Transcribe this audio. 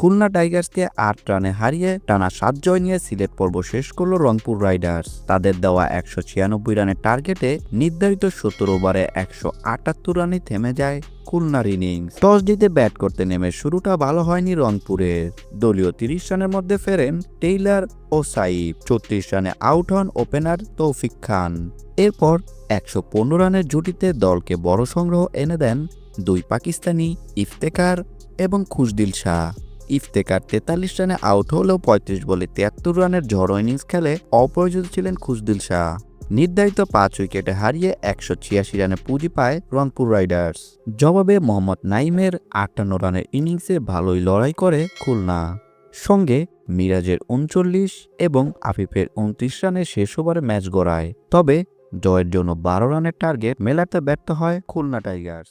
খুলনা টাইগার্সকে আট রানে হারিয়ে টানা সাত জয় নিয়ে সিলেট পর্ব শেষ করল রংপুর রাইডার্স। তাদের দেওয়া একশো ছিয়ানব্বই রানের টার্গেটে নির্ধারিত সত্তর ওভারে একশো আটাত্তর রানে থেমে যায় খুলনার ইনিংস। টস জিতে ব্যাট করতে নেমে শুরুটা ভালো হয়নি রংপুরের। দলীয় তিরিশ রানের মধ্যে ফেরেন টেইলার ও সাইফ। ছত্রিশ রানে আউট হন ওপেনার তৌফিক খান। এরপর একশো পনেরো রানের জুটিতে দলকে বড় সংগ্রহ এনে দেন দুই পাকিস্তানি ইফতেকার এবং খুশদিল শাহ। ইফতেকার তেতাল্লিশ রানে আউট হলেও পঁয়ত্রিশ বলে তিয়াত্তর রানের ঝড়ো ইনিংস খেলে অপ্রয়োজিত ছিলেন খুশদিল শাহ। নির্ধারিত পাঁচ উইকেটে হারিয়ে একশো ছিয়াশি রানে পুঁজি পায় রংপুর রাইডার্স। জবাবে মোহাম্মদ নাইমের আটান্ন রানের ইনিংসে ভালোই লড়াই করে খুলনা। সঙ্গে মিরাজের উনচল্লিশ এবং আফিফের উনত্রিশ রানে শেষ ওভারে ম্যাচ গড়ায়। তবে জয়ের জন্য বারো রানের টার্গেট মেলাতে ব্যর্থ হয় খুলনা টাইগার্স।